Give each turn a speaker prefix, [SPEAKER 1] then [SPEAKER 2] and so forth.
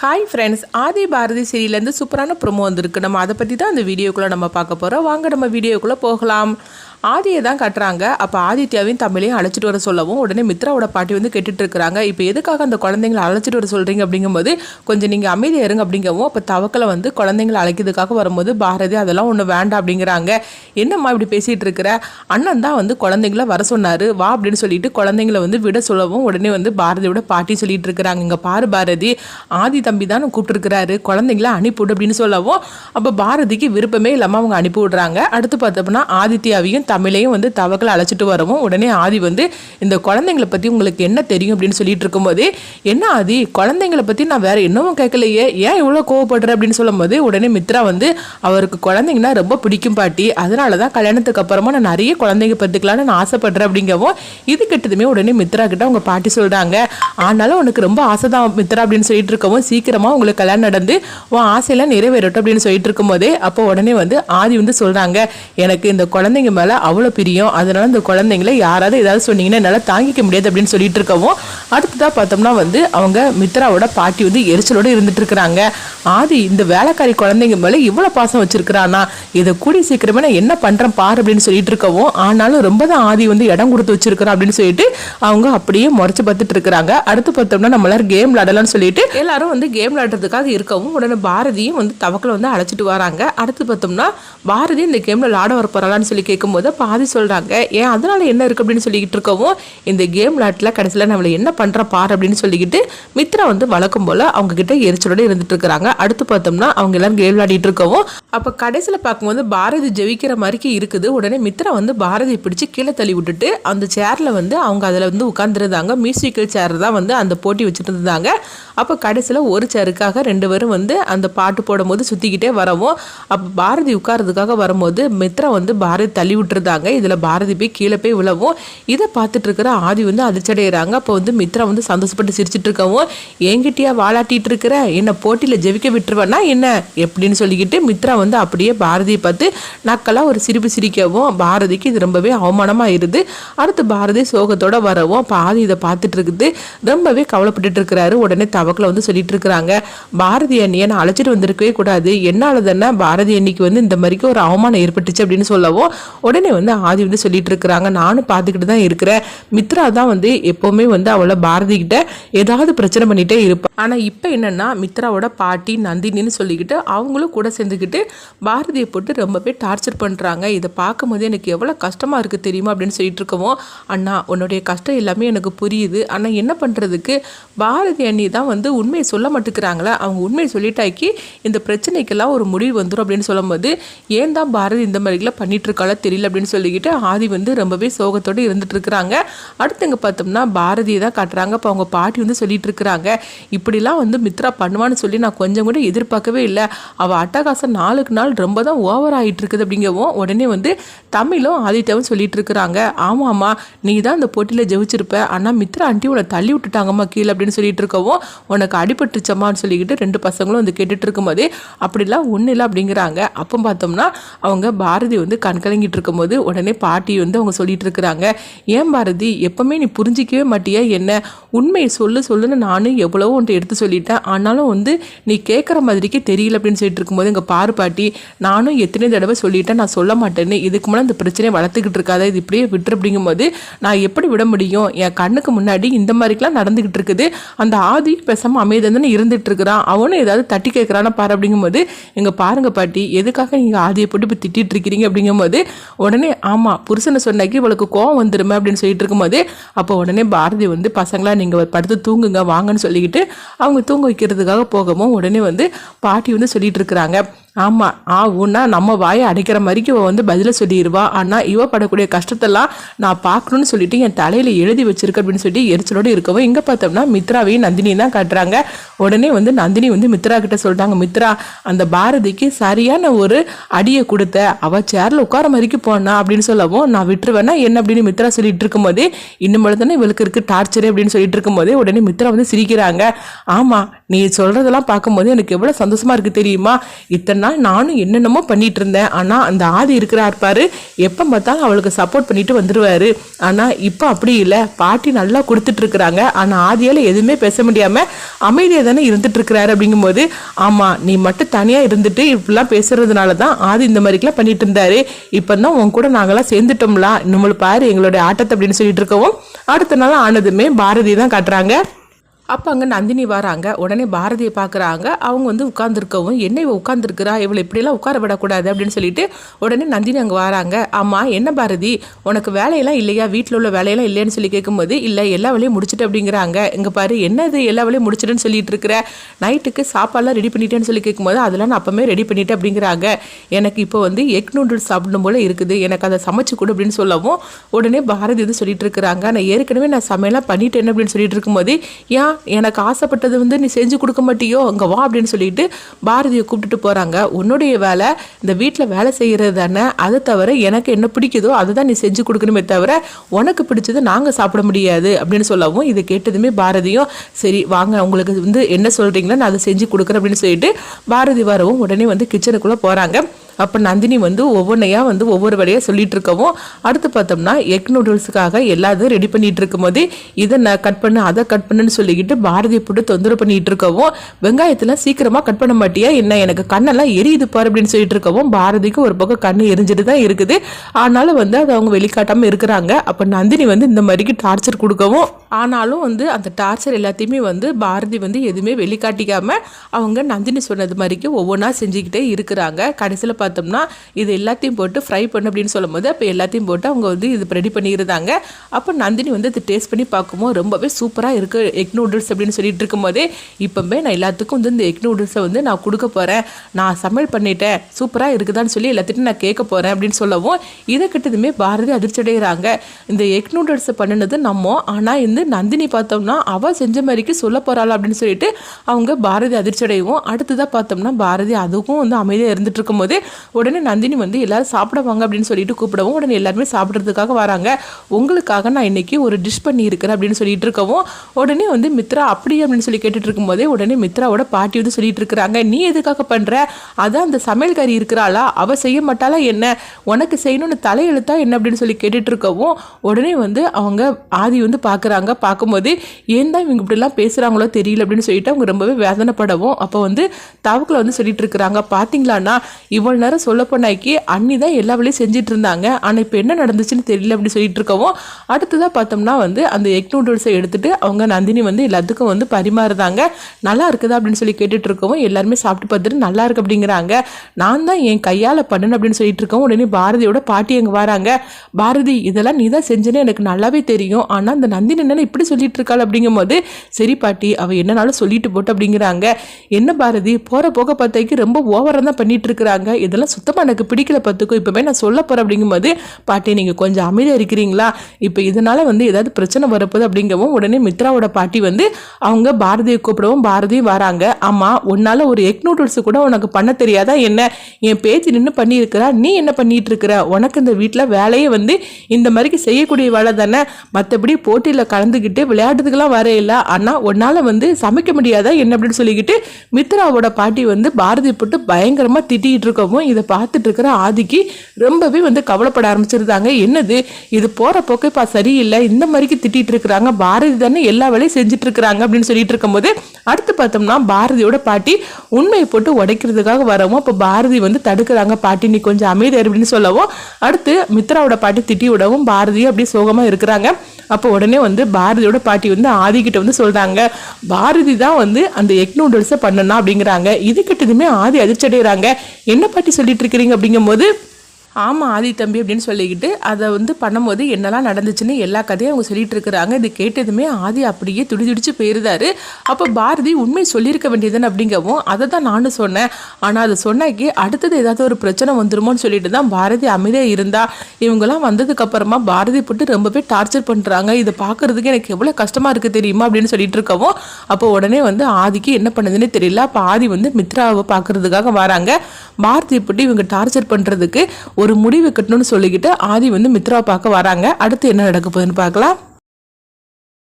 [SPEAKER 1] Hi friends Aadhi Bharathi சீரியலேருந்து சூப்பரான promo வந்திருக்கு. நம்ம அதை பற்றி தான் அந்த வீடியோக்குள்ளே நம்ம பார்க்க போகிறோம் வாங்க நம்ம வீடியோக்குள்ளே போகலாம். ஆதியை தான் கட்டுறாங்க. அப்போ ஆதித்யாவையும் தமிழையும் அழைச்சிட்டு வர சொல்லவும் உடனே மித்ராவோட பாட்டி வந்து கேட்டுட்டு இருக்கிறாங்க இப்போ எதுக்காக அந்த குழந்தைங்களை அழைச்சிட்டு வர சொல்கிறீங்க அப்படிங்கும்போது கொஞ்சம் நீங்கள் அமைதியாக இருங்க அப்படிங்கவும் அப்போ தவக்கலை வந்து குழந்தைங்களை அழைக்கிறதுக்காக வரும்போது பாரதி அதெல்லாம் ஒன்று வேண்டாம் அப்படிங்கிறாங்க. என்னம்மா இப்படி பேசிகிட்டு இருக்கிற அண்ணன் தான் வந்து குழந்தைங்கள வர சொன்னார். வா அப்படின்னு சொல்லிட்டு குழந்தைங்கள வந்து விட சொல்லவும் உடனே வந்து பாரதியோட பாட்டி சொல்லிட்டு இருக்கிறாங்க இங்கே பாரு பாரதி ஆதி தம்பி தான் கூப்பிட்டுருக்கிறாரு குழந்தைங்கள அனுப்பிவிடு அப்படின்னு சொல்லவும் அப்போ பாரதிக்கு விருப்பமே இல்லாமல் அவங்க அனுப்பி விடுறாங்க அடுத்து பார்த்தோம்னா ஆதித்யாவையும் தமிழையும் வந்து தவக்களை அழைச்சிட்டு வரவும் உடனே ஆதி வந்து இந்த குழந்தைங்களை பற்றி உங்களுக்கு என்ன தெரியும் அப்படின்னு சொல்லிட்டு இருக்கும்போது என்ன ஆதி குழந்தைங்களை பற்றி நான் வேற என்னவும் கேட்கலையே ஏன் இவ்வளோ கோவப்படுற அப்படின்னு சொல்லும்போது உடனே மித்ரா வந்து அவருக்கு குழந்தைங்கன்னா ரொம்ப பிடிக்கும் பாட்டி அதனால தான் கல்யாணத்துக்கு அப்புறமா நான் நிறைய குழந்தைங்க பத்துக்கலாம்னு நான் ஆசைப்படுறேன் அப்படிங்கவும் இது கிட்டதுமே உடனே மித்ரா கிட்ட அவங்க பாட்டி சொல்கிறாங்க ஆனாலும் உனக்கு ரொம்ப ஆசை தான் மித்ரா அப்படின்னு சொல்லிட்டு இருக்கவும் சீக்கிரமாக உங்களுக்கு கல்யாணம் நடந்து உன் ஆசையெல்லாம் நிறைவேறட்டும் அப்படின்னு சொல்லிட்டு இருக்கும்போதே அப்போ உடனே வந்து ஆதி வந்து சொல்கிறாங்க எனக்கு இந்த குழந்தைங்க மேல அவ்வளோ பிரியம். அதனால இந்த குழந்தைங்கள யாராவது ஏதாவது சொன்னீங்கன்னா என்னால் தாங்கிக்க முடியாது அப்படின்னு சொல்லிட்டு இருக்கவும் அடுத்ததாக பார்த்தோம்னா வந்து அவங்க மித்ராவோட பாட்டி வந்து எரிச்சலோட இருந்துட்டு இருக்கிறாங்க. ஆதி இந்த வேலைக்காரி குழந்தைங்க மேலே இவ்வளோ பாசம் வச்சிருக்கிறானா? இதை கூடி சீக்கிரமே நான் என்ன பண்ணுறேன் பாரு அப்படின்னு சொல்லிட்டு இருக்கவும் ஆனாலும் ரொம்ப தான் ஆதி வந்து இடம் கொடுத்து வச்சிருக்கிறான் அப்படின்னு சொல்லிட்டு அவங்க அப்படியே முறைச்சு பார்த்துட்டு இருக்கிறாங்க. அடுத்து பார்த்தோம்னா நம்ம எல்லாரும் கேம் விளாடலாம்னு சொல்லிட்டு எல்லாரும் வந்து கேம் விளாடுறதுக்காக இருக்கவும் உடனே பாரதியும் வந்து தவக்கில் வந்து அழைச்சிட்டு வராங்க. அடுத்து பார்த்தோம்னா பாரதி இந்த கேமில் விளாட வர போறாளான்னு சொல்லி கேட்கும்போது பாதி சொல்கிறாங்க ஏன் அதனால் என்ன இருக்குது அப்படின்னு சொல்லிக்கிட்டு இருக்கவும் இந்த கேம் விளாட்டில் கடைசியில் நம்மளை என்ன பண்ணுற பாரு அப்படின்னு சொல்லிக்கிட்டு மித்ரா வந்து வழக்கம் போல் அவங்க கிட்ட எரிச்சலோட இருந்துட்டு இருக்கிறாங்க. அடுத்து பார்த்தோம்னா அவங்க எல்லாரும் கேம் விளையாடிட்டு இருக்கவும் அப்போ கடைசியில் பார்க்கும்போது பாரதி ஜெயிக்கிற மாதிரிக்கு இருக்குது. உடனே மித்ரா வந்து பாரதியை பிடிச்சு கீழே தள்ளி விட்டுட்டு அந்த சேரில் வந்து அவங்க அதில் வந்து உட்காந்துருந்தாங்க மியூசிக்கல் சேர் தான் வந்து அந்த போட்டி வச்சுட்டு இருந்தாங்க அப்போ கடைசியில் ஒரு சேருக்காக ரெண்டு பேரும் வந்து அந்த பாட்டு போடும்போது சுற்றிக்கிட்டே வரவும் அப்போ பாரதி உட்கார்றதுக்காக வரும்போது மித்ரா வந்து பாரதி தள்ளி விட்டுருந்தாங்க இதில் பாரதி போய் கீழே போய் விழவும் இதை பார்த்துட்டு இருக்கிற ஆதி வந்து அதிர்ச்சடைகிறாங்க அப்போ வந்து மித்ரா வந்து சந்தோஷப்பட்டு சிரிச்சிட்டு இருக்கவும் என்கிட்டயா வாழாட்டிட்டு இருக்கிற? என்ன போட்டியில் ஜெபிக்க விட்டுருவேன்னா என்ன? எப்படின்னு சொல்லிக்கிட்டு மித்ரா வந்து அப்படியே பாரதியை பார்த்து நக்கலாக ஒரு சிரிப்பு சிரிக்கவும் பாரதிக்கு இது ரொம்பவே அவமானமாக இருது அடுத்து பாரதி சோகத்தோட வரவும். அப்போ ஆதி இதை பார்த்துட்டு இருக்குது. ரொம்பவே கவலைப்பட்டுட்டு இருக்கிறாரு. உடனே தவக்கில் வந்து சொல்லிட்டு இருக்கிறாங்க. பாரதி அண்ணியை நான் அழைச்சிட்டு வந்திருக்கவே கூடாது. என்னால் தானே பாரதி அன்னிக்கு வந்து இந்த மாதிரிக்கு ஒரு அவமானம் ஏற்பட்டுச்சு அப்படின்னு சொல்லவும் உடனே வந்து ஆதி வந்து சொல்லிட்டு இருக்கிறாங்க நானும் பார்த்துக்கிட்டு தான் இருக்கிறேன். மித்ரா தான் வந்து எப்போவுமே வந்து அவளை பாரதி கிட்ட ஏதாவது பிரச்சனை பண்ணிகிட்டே இருப்பாள் ஆனால் இப்போ என்னென்னா மித்ராவோட பாட்டி நந்தினின்னு சொல்லிக்கிட்டு அவங்களும் கூட சேர்ந்துக்கிட்டு பாரதியை போட்டு ரொம்பவே டார்ச்சர் பண்ணுறாங்க இதை பார்க்கும்போது எனக்கு எவ்வளோ கஷ்டமாக இருக்குது தெரியுமா அப்படின்னு சொல்லிட்டு இருக்கவும் அண்ணா உன்னுடைய கஷ்டம் எல்லாமே எனக்கு புரியுது. ஆனால் என்ன பண்ணுறதுக்கு பாரதி அண்ணி தான் வந்து உண்மையை சொல்ல மாட்டேங்கிறாங்களே? அவங்க உண்மையை சொல்லிட்டாக்கி இந்த பிரச்சனைக்கெல்லாம் ஒரு முடிவு வந்துடும் அப்படின்னு சொல்லும்போது ஏன் தான் பாரதி இந்த மாதிரிலாம் பண்ணிட்டு இருக்காளோ தெரியல அப்படின்னு சொல்லிக்கிட்டு ஆதி வந்து ரொம்பவே சோகத்தோடு இருந்துட்டு இருக்கிறாங்க அடுத்து பார்த்தோம்னா பாரதியை தான் காட்டுறாங்க. அப்போ அவங்க பாட்டி வந்து சொல்லிட்டு இருக்கிறாங்க இப்படிலாம் வந்து மித்ரா பண்ணுவான்னு சொல்லி நான் கொஞ்சம் கூட எதிர்பார்க்கவே இல்லை. அவள் அட்டகாசம் நாளுக்கு நாள் ரொம்ப தான் ஓவர் ஆகிட்டு இருக்குது அப்படிங்கவும் உடனே வந்து தமிழும் ஆதித்யாவும் சொல்லிட்டு இருக்கிறாங்க ஆமாம்மா நீ தான் இந்த போட்டியில் ஜெயிச்சிருப்ப. ஆனால் மித்ரா ஆண்டி உன்னை தள்ளி விட்டுட்டாங்கம்மா கீழே. அப்படின்னு சொல்லிட்டு இருக்கவும் உனக்கு அடிபட்டுச்சம்மான்னு சொல்லிக்கிட்டு ரெண்டு பசங்களும் வந்து கேட்டுட்டு இருக்கும்போது அப்படிலாம் ஒன்றும் இல்லை அப்படிங்கிறாங்க. அப்போ பார்த்தோம்னா அவங்க பாரதி வந்து கண் கலங்கிட்டு இருக்கும்போது உடனே பாட்டி வந்து அவங்க சொல்லிட்டு இருக்கிறாங்க ஏன் பாரதி எப்பவுமே நீ புரிஞ்சிக்கவே மாட்டியா? என்ன? உண்மையை சொல்லு சொல்லுன்னு நானும் எவ்வளவோ உன்ட்டு எடுத்து சொல்லிட்டேன். ஆனாலும் வந்து நீ கேட்குற மாதிரிக்கே தெரியல அப்படின்னு சொல்லிட்டு இருக்கும்போது எங்கள் பாரு பாட்டி நானும் எத்தனை தடவை சொல்லிட்டேன் நான் சொல்ல மாட்டேன்னு. இதுக்கு முன்னாடி இந்த பிரச்சனையை வளர்த்துக்கிட்டு இருக்காத. இது இப்படியே விட்டுரு அப்படிங்கும்போது நான் எப்படி விட முடியும்? என் கண்ணுக்கு முன்னாடி இந்த மாதிரிக்கெல்லாம் நடந்துக்கிட்டு இருக்குது. அந்த ஆதி பேசாமல் அமைதியானு இருந்துட்டு இருக்கிறான். அவனும் ஏதாவது தட்டி கேட்குறான்னு பாரு அப்படிங்கும்போது எங்கள் பாருங்க பாட்டி எதுக்காக நீங்கள் ஆதியை போட்டு இப்போ திட்டிட்டு இருக்கிறீங்க? அப்படிங்கும்போது உடனே உடனே ஆமாம் புருஷனை சொன்னாக்கி இவளுக்கு கோவம் வந்துடுமே அப்படின்னு சொல்லிட்டு இருக்கும்போது அப்போ உடனே பாரதி வந்து பசங்களா நீங்கள் படுத்து தூங்குங்க வாங்கன்னு சொல்லிக்கிட்டு அவங்க தூங்க வைக்கிறதுக்காக போகவும் உடனே வந்து பாட்டி வந்து சொல்லிட்டு இருக்கிறாங்க. ஆமாம் ஆ நம்ம வாயை அடைக்கிற மாதிரிக்கு இவ வந்து பதில சொல்லிடுவா ஆனால் இவ படக்கூடிய கஷ்டத்தெல்லாம் நான் பார்க்கணும்னு சொல்லிட்டு என் தலையில் எழுதி வச்சிருக்க அப்படின்னு சொல்லிட்டு எரிச்சலோடு இருக்கவும் இங்கே பார்த்தோம்னா மித்ராவையும் நந்தினியும் தான் காட்டுறாங்க. உடனே வந்து நந்தினி வந்து மித்ரா கிட்ட சொல்லிட்டாங்க மித்ரா அந்த பாரதிக்கு சரியான ஒரு அடியை கொடுத்த. அவள் சேரில் உட்கார மாதிரிக்கு போனா அப்படின்னு சொல்லவும் நான் விட்டுருவேன்னா என்ன அப்படின்னு மித்ரா சொல்லிட்டு இருக்கும்போதே இன்னும் தானே இவளுக்கு இருக்கு டார்ச்சர் அப்படின்னு சொல்லிட்டு இருக்கும்போது உடனே மித்ரா வந்து சிரிக்கிறாங்க. ஆமாம் நீ சொல்றதெல்லாம் பார்க்கும்போது எனக்கு எவ்வளோ சந்தோஷமா இருக்கு தெரியுமா? இத்தனை நாள் நானும் என்னென்னமோ பண்ணிட்டு இருந்தேன். ஆனால் அந்த ஆதி இருக்கிறார் பாரு எப்போ பார்த்தாலும் அவளுக்கு சப்போர்ட் பண்ணிட்டு வந்துடுவார் ஆனால் இப்போ அப்படி இல்லை. பாட்டி நல்லா கொடுத்துட்டு இருக்கிறாங்க. ஆனால் ஆதியால் எதுவுமே பேச முடியாமல் அமைதியாக தானே இருந்துட்டு இருக்கிறாரு அப்படிங்கும்போது ஆமாம் நீ மட்டும் தனியாக இருந்துட்டு இப்படிலாம் பேசுறதுனால தான் ஆதி இந்த மாதிரிக்கெல்லாம் பண்ணிட்டு இருந்தாரு. இப்போ தான் உன் கூட நாங்களாம் சேர்ந்துட்டோம்லாம் நம்மளுக்கு பாரு எங்களுடைய ஆட்டத்தை அப்படின்னு சொல்லிட்டு இருக்கவும் அடுத்த நாள் ஆனதுமே பாரதி தான் காட்டுறாங்க. அப்போ அங்கே நந்தினி வராங்க. உடனே பாரதியை பார்க்குறாங்க அவங்க வந்து உட்காந்துருக்கவும் என்ன இவ உட்காந்துருக்குறா இவளை இப்படியெல்லாம் உட்கார விடக்கூடாது அப்படின்னு சொல்லிட்டு உடனே நந்தினி அங்கே வராங்க. ஆமாம் என்ன பாரதி? உனக்கு வேலையெல்லாம் இல்லையா? வீட்டில் உள்ள வேலையெல்லாம் இல்லைன்னு சொல்லி கேட்கும்போது இல்லை எல்லா வேலையும் முடிச்சுட்டு அப்படிங்கிறாங்க. இங்கே பாரு என்ன இது எல்லா வேலையும் முடிச்சிட்டுன்னு சொல்லிட்டு இருக்கிற? நைட்டுக்கு சாப்பாடுலாம் ரெடி பண்ணிட்டேன்னு சொல்லி கேட்கும்போது அதெல்லாம் நான் அப்போமே ரெடி பண்ணிட்டேன் அப்படிங்கிறாங்க. எனக்கு இப்போ வந்து எக் நூடுல்ஸ் சாப்பிடணும் போல இருக்குது. எனக்கு அதை சமைச்சு கொடு அப்படின்னு சொல்லவும் உடனே பாரதி வந்து சொல்லிட்டு இருக்கிறாங்க. நான் ஏற்கனவே நான் சமையலாம் பண்ணிட்டேன் அப்படின்னு சொல்லிட்டு இருக்கும்போது ஏன் எனக்கு ஆசைப்பட்டது வந்து நீ செஞ்சு கொடுக்க மாட்டியோ? அங்கே வா அப்படின்னு சொல்லிட்டு பாரதியை கூப்பிட்டுட்டு போகிறாங்க உன்னுடைய வேலை இந்த வீட்டில் வேலை செய்கிறது தானே? அதை தவிர எனக்கு என்ன பிடிக்குதோ அதை தான் நீ செஞ்சு கொடுக்கணுமே தவிர உனக்கு பிடிச்சது நாங்கள் சாப்பிட முடியாது அப்படின்னு சொல்லவும் இதை கேட்டதுமே பாரதியும் சரி வாங்க. உங்களுக்கு வந்து என்ன சொல்கிறீங்களோ நான் அதை செஞ்சு கொடுக்குறேன் அப்படின்னு சொல்லிட்டு பாரதி வரவும் உடனே வந்து கிச்சனுக்குள்ளே போகிறாங்க அப்போ நந்தினி வந்து ஒவ்வொன்றையாக வந்து ஒவ்வொரு வேலையாக சொல்லிட்டு இருக்கவும் அடுத்து பார்த்தோம்னா எக் நூடுல்ஸுக்காக எல்லாத்தையும் ரெடி பண்ணிட்டு இருக்கும்போது இதை நான் கட் பண்ணு அதை கட் பண்ணுன்னு சொல்லிக்கிட்டு பாரதியை போட்டு தொந்தரவு பண்ணிட்டு இருக்கவும் வெங்காயத்தெல்லாம் சீக்கிரமாக கட் பண்ண மாட்டியா என்ன? எனக்கு கண்ணெல்லாம் எரியுது பாரு அப்படின்னு சொல்லிட்டு இருக்கவும் பாரதிக்கு ஒரு பக்கம் கண் எரிஞ்சிட்டு தான் இருக்குது. ஆனாலும் வந்து அதை அவங்க வெளிக்காட்டாமல் இருக்கிறாங்க. அப்போ நந்தினி வந்து இந்த மாதிரிக்கு டார்ச்சர் கொடுக்கவும் ஆனாலும் வந்து அந்த டார்ச்சர் எல்லாத்தையுமே வந்து பாரதி வந்து எதுவுமே வெளிக்காட்டிக்காமல் அவங்க நந்தினி சொன்னது மாதிரிக்கு ஒவ்வொன்றா செஞ்சுக்கிட்டே இருக்கிறாங்க. கடைசியில் பார்த்தோம்னா இது எல்லாத்தையும் போட்டு ஃப்ரை பண்ணு அப்படின்னு சொல்லும்போது அப்போ எல்லாத்தையும் போட்டு அவங்க வந்து இது ரெடி பண்ணியிருந்தாங்க அப்போ நந்தினி வந்து இது டேஸ்ட் பண்ணி பார்க்கும்போது ரொம்பவே சூப்பராக இருக்குது எக் நூடுல்ஸ் அப்படின்னு சொல்லிட்டு இருக்கும்போதே இப்போவே நான் எல்லாத்துக்கும் வந்து இந்த எக் நூடுல்ஸை வந்து நான் கொடுக்க போகிறேன் நான் சமையல் பண்ணிட்டேன். சூப்பராக இருக்குதான்னு சொல்லி எல்லாத்தையும் நான் கேட்க போகிறேன் அப்படின்னு சொல்லவும் இதை கிட்டதுமே பாரதி அதிர்ச்சி அடைகிறாங்க. இந்த எக் நூடுல்ஸை பண்ணினது நம்ம ஆனால் இந்த நந்தினி பார்த்தோம்னா அவள் செஞ்ச மாதிரிக்கு சொல்ல போகிறாள் அப்படின்னு சொல்லிட்டு அவங்க பாரதி அதிர்ச்சி அடையவும் அடுத்ததாக பார்த்தோம்னா பாரதி அதுக்கும் வந்து அமைதியாக இருந்துட்டு இருக்கும்போது உடனே நந்தினி வந்து எல்லாரும் சாப்பிட வாங்க அப்படின்னு சொல்லிட்டு கூப்பிடவும் உடனே எல்லாருமே சாப்பிட்றதுக்காக வராங்க. உங்களுக்காக நான் இன்னைக்கு ஒரு டிஷ் பண்ணியிருக்கிறேன் அப்படின்னு சொல்லிட்டு இருக்கவும் உடனே வந்து மித்ரா அப்படி அப்படின்னு சொல்லி கேட்டுட்டு இருக்கும்போதே உடனே மித்ராவோட பாட்டி வந்து சொல்லிட்டு இருக்கிறாங்க. நீ எதுக்காக பண்ற? அதான் அந்த சமையல்காரி இருக்கிறாளா? அவ செய்ய மாட்டாளா என்ன? உனக்கு செய்யணும்னு தலையெழுத்தா என்ன? அப்படின்னு சொல்லி கேட்டுட்டு இருக்கவும் உடனே வந்து அவங்க ஆதி வந்து பார்க்குறாங்க பார்க்கும்போது ஏன் தான் இவங்க இப்படிலாம் பேசுகிறாங்களோ தெரியல அப்படின்னு சொல்லிட்டு அவங்க ரொம்பவே வேதனைப்படவும் அப்போ வந்து தவக்கில் வந்து சொல்லிட்டு இருக்கிறாங்க. பார்த்தீங்களான்னா இவ்வளோ நேரம் சொல்ல போனாக்கி அண்ணி தான் எல்லா வேலையும் செஞ்சுட்டு இருந்தாங்க ஆனால் இப்போ என்ன நடந்துச்சுன்னு தெரியல அப்படின்னு சொல்லிட்டு இருக்கவும் அடுத்ததாக பார்த்தோம்னா வந்து அந்த எக் நூடுல்ஸை எடுத்துகிட்டு அவங்க நந்தினி வந்து எல்லாத்துக்கும் வந்து பரிமாறுதாங்க நல்லா இருக்குதா அப்படின்னு சொல்லி கேட்டுட்டு இருக்கவும் எல்லாருமே சாப்பிட்டு பார்த்துட்டு நல்லா இருக்கு அப்படிங்கிறாங்க. நான் தான் என் கையால் பண்ணணும் அப்படின்னு சொல்லிட்டு இருக்கவும் உடனே பாரதியோட பாட்டி அங்கே வராங்க. பாரதி இதெல்லாம் நீ தான் செஞ்சேன்னு எனக்கு நல்லாவே தெரியும். ஆனால் அந்த நந்தினி என்ன இப்படி சொல்லிட்டு இருக்காள் அப்படிங்கும்போது சரி பாட்டி அவள் என்னனாலும் சொல்லிட்டு போட்டு அப்படிங்கிறாங்க. என்ன பாரதி போகிற போக பார்த்தாக்கி ரொம்ப ஓவராக தான் பண்ணிட்டு இருக்கிறாங்க. இதெல்லாம் சுத்தமாக எனக்கு பிடிக்கல பார்த்துக்கோ. இப்போவே நான் சொல்ல போகிறேன் அப்படிங்கும்போது பாட்டி நீங்கள் கொஞ்சம் அமைதியாக இருக்கிறீங்களா? இப்போ இதனால் வந்து ஏதாவது பிரச்சனை வரப்போது அப்படிங்கவும் உடனே மித்ராவோட பாட்டி வந்து அவங்க பாரதியை கூப்பிடவும் பாரதியும் வராங்க. ஆமாம் உன்னால் ஒரு எக் நூடுல்ஸ் கூட உனக்கு பண்ண தெரியாதா என்ன? என் பேத்தி நின்று பண்ணியிருக்கிறா. நீ என்ன பண்ணிட்டு இருக்கிற உனக்கு இந்த வீட்டில் வேலையே வந்து இந்த மாதிரிக்கு செய்யக்கூடிய வேலை தானே? மற்றபடி போட்டியில் கலந்துக்கிட்டு விளையாட்டுக்கெல்லாம் வரையில ஆனால் உன்னால் வந்து சமைக்க முடியாதா? என்ன? அப்படின்னு சொல்லிக்கிட்டு மித்ராவோட பாட்டி வந்து பாரதி போட்டு பயங்கரமாக திட்டிகிட்டு இருக்கவும் இதை பார்த்துட்டு இருக்கிற ஆதிக்கு ரொம்பவே வந்து கவலைப்பட ஆரம்பிச்சிருந்தாங்க. என்னது? இது போகிற போக்கைப்பா சரியில்லை. இந்த மாதிரிக்கு திட்டிகிட்டு இருக்கிறாங்க பாரதி தானே எல்லா வேலையும் செஞ்சுட்டு இருக்கிறாங்க அப்படின்னு சொல்லிட்டு இருக்கும்போது அடுத்து பார்த்தோம்னா பாரதியோட பாட்டி உண்மையை போட்டு உடைக்கிறதுக்காக வரவும் அப்போ பாரதி வந்து தடுக்கிறாங்க. பாட்டி நீ கொஞ்சம் அமைதி அப்படின்னு சொல்லவும் அடுத்து மித்ராவோட பாட்டி திட்டி விடவும் பாரதி அப்படியே சோகமாக இருக்கிறாங்க. அப்போ உடனே வந்து பாரதியோட பாட்டி வந்து ஆதிக்கிட்ட வந்து சொல்கிறாங்க பாரதி தான் வந்து அந்த எக் நூடுல்ஸை பண்ணணும் அப்படிங்கிறாங்க. இது கிட்டதுமே ஆதி அதிர்ச்சி அடைகிறாங்க என்ன பாட்டி சொல்லிட்டு இருக்கிறீங்க அப்படிங்கும்போது ஆமாம் ஆதி தம்பி அப்படின்னு சொல்லிக்கிட்டு அதை வந்து பண்ணும்போது என்னெல்லாம் நடந்துச்சுன்னு எல்லா கதையும் அவங்க சொல்லிட்டு இருக்கிறாங்க. இது கேட்டதுமே ஆதி அப்படியே துடி துடிச்சு போயிருந்தாரு. அப்போ பாரதி உண்மை சொல்லியிருக்க வேண்டியதுன்னு அப்படிங்கவும் அதை தான் நானும் சொன்னேன். ஆனால் அதை சொன்னாக்கி அடுத்தது ஏதாவது ஒரு பிரச்சனை வந்துருமோன்னு சொல்லிட்டு தான் பாரதி அமைதியாக இருந்தா. இவங்கெல்லாம் வந்ததுக்கப்புறமா பாரதி போட்டு ரொம்பவே டார்ச்சர் பண்ணுறாங்க இதை பார்க்கறதுக்கு எனக்கு எவ்வளோ கஷ்டமாக இருக்குது தெரியுமா அப்படின்னு சொல்லிட்டு இருக்கவும் அப்போ உடனே வந்து ஆதிக்கு என்ன பண்ணுதுன்னு தெரியல. அப்போ ஆதி வந்து மித்ராவை பார்க்கறதுக்காக வராங்க. பாரதி போட்டு இவங்க டார்ச்சர் பண்ணுறதுக்கு ஒரு முடிவு கட்டணும்னு சொல்லிக்கிட்டு ஆதி வந்து மித்ரா பார்க்க வராங்க. அடுத்து என்ன நடக்க போகுதுன்னு பார்க்கலாம்.